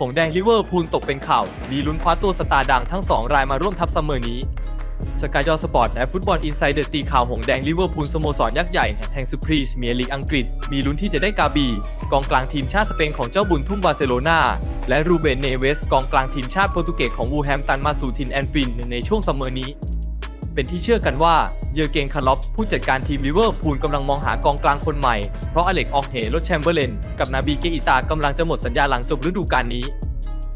หงแดงลิเวอร์พูลตกเป็นข่าว มีลุ้นคว้าตัวสตาร์ดังทั้ง 2 รายมาร่วมทัพซัมเมอร์นี้สกายจอสปอร์ตและฟุตบอลอินไซเดอร์ตีข่าวหงแดงลิเวอร์พูลสโมสรยักษ์ใหญ่แห่งสุพรีสเมียร์ลีกอังกฤษ มีลุ้นที่จะได้กาบี กองกลางทีมชาติสเปนของเจ้าบุญทุ่มบาร์เซโลนาและรูเบนเนเวส กองกลางทีมชาติโปรตุเกสของวูแฮมตันมาสู่ทินแอนฟินในช่วงซัมเมอร์นี้ เป็นที่เชื่อกันว่าเยอร์เกนคาร์ลอฟผู้จัดการทีมลิเวอร์พูลกำลังมองหากองกลางคนใหม่ เพราะอเล็กออกเฮรถแชมเบอร์เลนกับนาบีเกอิตากำลังจะหมดสัญญาหลังจบฤดูกาลนี้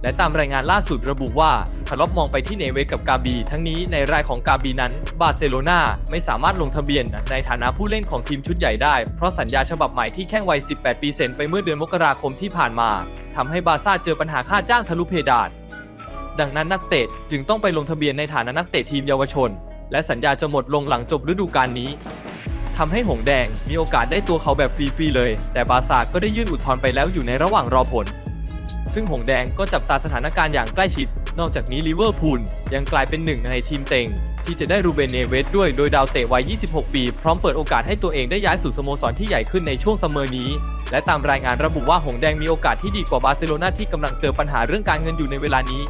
และตามรายงานล่าสุดระบุว่าคาร์ลอฟมองไปที่เนเวสกับกาบี ทั้งนี้ในรายของกาบีนั้น บาร์เซโลนาไม่สามารถลงทะเบียน ในฐานะผู้เล่นของทีมชุดใหญ่ได้ เพราะสัญญาฉบับใหม่ที่แข้งวัย 18 ปีเซ็นไปเมื่อเดือนมกราคมที่ผ่านมาทำให้บาซ่าเจอปัญหาค่าจ้างทะลุเพดานดังนั้นนักเตะจึงต้องไปลงทะเบียนในฐานะนักเตะทีมเยาวชน และสัญญาจะหมดลงหลังจบฤดูกาลนี้ทำให้หงแดงมีโอกาสได้ตัวเขาแบบฟรีๆเลย แต่บาซ่าก็ได้ยื่นอุทธรณ์ไปแล้วอยู่ในระหว่างรอผล ซึ่งหงแดงก็จับตาสถานการณ์อย่างใกล้ชิด นอกจากนี้ลิเวอร์พูลยังกลายเป็นหนึ่งในทีมเต็ง ที่จะได้รูเบนเนเวสด้วยโดยดาวเตะวัย 26 ปี พร้อมเปิดโอกาสให้ตัวเองได้ย้ายสู่สโมสรที่ใหญ่ขึ้นในช่วงซัมเมอร์นี้ และตามรายงานระบุว่าหงแดงมีโอกาสที่ดีกว่าบาร์เซโลนาที่กำลังเจอปัญหาเรื่องการเงินอยู่ในเวลานี้